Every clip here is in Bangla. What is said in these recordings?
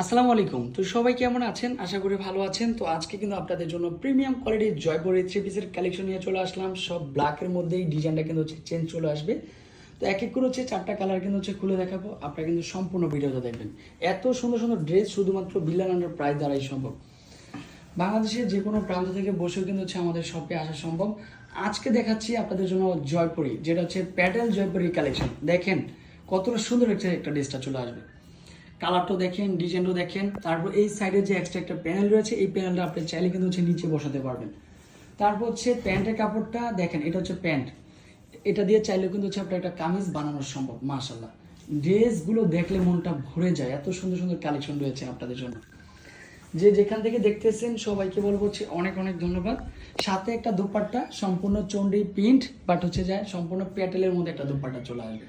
আসসালামু আলাইকুম। তো সবাই কেমন আছেন? আশা করি ভালো আছেন। তো আজকে কিন্তু আপনাদের জন্য প্রিমিয়াম কোয়ালিটির জয়পুরের থ্রি পিসের কালেকশন নিয়ে চলে আসলাম। সব ব্ল্যাকের মধ্যেই ডিজাইনটা কিন্তু হচ্ছে চেঞ্জ চলে আসবে। তো এক এক করে হচ্ছে চারটা কালার কিন্তু হচ্ছে খুলে দেখাবো। আপনারা কিন্তু সম্পূর্ণ ভিডিওটা দেখবেন। এত সুন্দর সুন্দর ড্রেস শুধুমাত্র বিল্লান আন্ডার প্রাইস দ্বারাই সম্ভব। বাংলাদেশের যে কোনো প্রান্ত থেকে বসেও কিন্তু হচ্ছে আমাদের শপে আসা সম্ভব। আজকে দেখাচ্ছি আপনাদের জন্য জয়পুরি, যেটা হচ্ছে প্যাটেল জয়পুরি কালেকশন দেখেন, কতটা সুন্দর একটা একটা ড্রেসটা চলে আসবে। কালারটাও দেখেন, ডিজাইনটাও দেখেন। তারপর এই সাইডে যে এক্সট্রা একটা প্যানেল রয়েছে, এই প্যানেলটা আপনি চাইলে কিন্তু হচ্ছে নিচে বসাতে পারবেন। তারপর হচ্ছে প্যান্টের কাপড়টা দেখেন, এটা হচ্ছে প্যান্ট। এটা দিয়ে চাইলে কিন্তু হচ্ছে আপনার একটা কামিজ বানানো সম্ভব মাশাল্লাহ ড্রেসগুলো দেখলে মনটা ভরে যায়, এত সুন্দর সুন্দর কালেকশন রয়েছে আপনাদের জন্য। যে যেখান থেকে দেখতেছেন, সবাইকে বলব হচ্ছে অনেক অনেক ধন্যবাদ। সাথে একটা দোপাট্টা, সম্পূর্ণ চন্ডি প্রিন্ট বাট হচ্ছে যায় সম্পূর্ণ প্যাটেলের মধ্যে একটা দোপাট্টা চলে আসবে।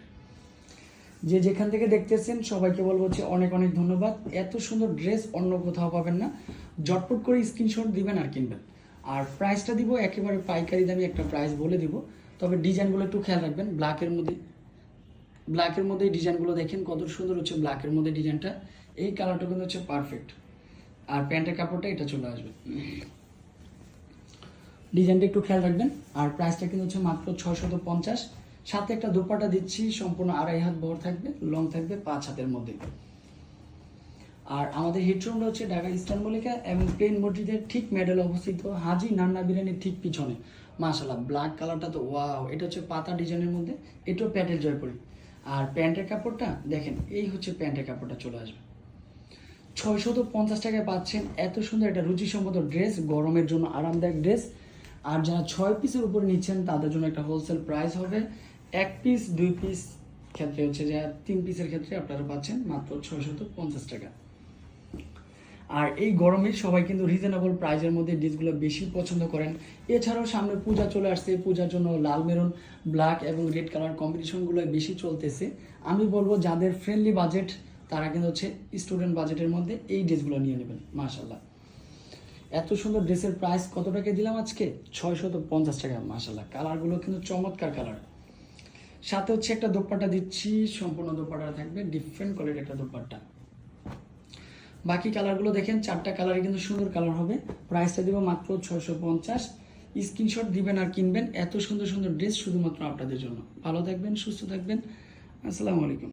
যে যেখান থেকে দেখতেছেন, সবাইকে বলব হচ্ছে অনেক অনেক ধন্যবাদ। এত সুন্দর ড্রেস অন্য কোথাও পাবেন না। জটপট করে স্ক্রিনশট দিবেন আর কিনবেন। আর প্রাইসটা দিব একেবারে পাইকারি দামি একটা প্রাইস বলে দিব। তবে ডিজাইনগুলো একটু খেয়াল রাখবেন। ব্ল্যাকের মধ্যে ব্ল্যাকের মধ্যে ডিজাইনগুলো দেখেন কত সুন্দর হচ্ছে ব্ল্যাকের মধ্যে ডিজাইনটা। এই কালারটা কিন্তু হচ্ছে পারফেক্ট। আর প্যান্টের কাপড়টা এটা চলে আসবে। ডিজাইনটা একটু খেয়াল রাখবেন। আর প্রাইসটা কিন্তু হচ্ছে মাত্র ছয়শত পঞ্চাশ। সাথে একটা দুপাটা দিচ্ছি, সম্পূর্ণ আড়াই হাত বহর থাকবে লং থাকবে, পাঁচ হাতের মধ্যে। আর আমাদের হেডরুমটা হচ্ছে ঢাকা ইস্টার্ন মল্লিকা এবং প্লেন মসজিদের ঠিক মেডেল অবস্থিত হাজি নান্না বিরিয়ানির ঠিক পিছনে। মাশাল্লাহ ব্ল্যাক কালারটা তো ওয়াও এটা হচ্ছে পাতা ডিজাইনের মধ্যে, এটাও প্যাটেল জয়পুরি। আর প্যান্টের কাপড়টা, দেখেন, এই হচ্ছে প্যান্টের কাপড়টা চলে আসবে। ছয়শত পঞ্চাশ টাকায় পাচ্ছেন এত সুন্দর একটা রুচিসম্মত ড্রেস গরমের জন্য আরামদায়ক ড্রেস আর যারা ছয় পিসের উপরে নিচ্ছেন, তাদের জন্য একটা হোলসেল প্রাইস হবে। এক পিস দুই পিস ক্ষেত্রে হচ্ছে যে তিন পিসের ক্ষেত্রে আপনারা পাচ্ছেন মাত্র ছয়শত পঞ্চাশ টাকা। আর এই গরমে সবাই কিন্তু রিজনেবল প্রাইজের মধ্যে ডিসগুলো বেশি পছন্দ করেন। এছাড়াও সামনে পূজা চলে আসছে, পূজার জন্য লাল মেরুন ব্ল্যাক এবং রেড কালার কম্বিনেশনগুলো বেশি চলতেছে। আমি বলব যাদের ফ্রেন্ডলি বাজেট তারা কিন্তু হচ্ছে স্টুডেন্ট বাজেটের মধ্যে এই ড্রেসগুলো নিয়ে নেবেন মাশাল্লাহ এত সুন্দর ড্রেসের প্রাইস কত টাকা দিলাম আজকে? ছয়শত পঞ্চাশ টাকা মাশাল্লাহ কালারগুলো কিন্তু চমৎকার কালার সাথে হচ্ছে একটা দোপাট্টা দিচ্ছি, সম্পূর্ণ দোপাট্টা থাকবে ডিফারেন্ট কোয়ালিটির একটা দোপাট্টা। বাকি কালারগুলো দেখেন, চারটা কালারে কিন্তু সুন্দর কালার হবে। প্রাইসটা দিব মাত্র ছয়শো পঞ্চাশ। স্ক্রিনশট দিবেন আর কিনবেন। এত সুন্দর সুন্দর ড্রেস শুধুমাত্র আপনাদের জন্য। ভালো থাকবেন, সুস্থ থাকবেন। আসসালামু আলাইকুম।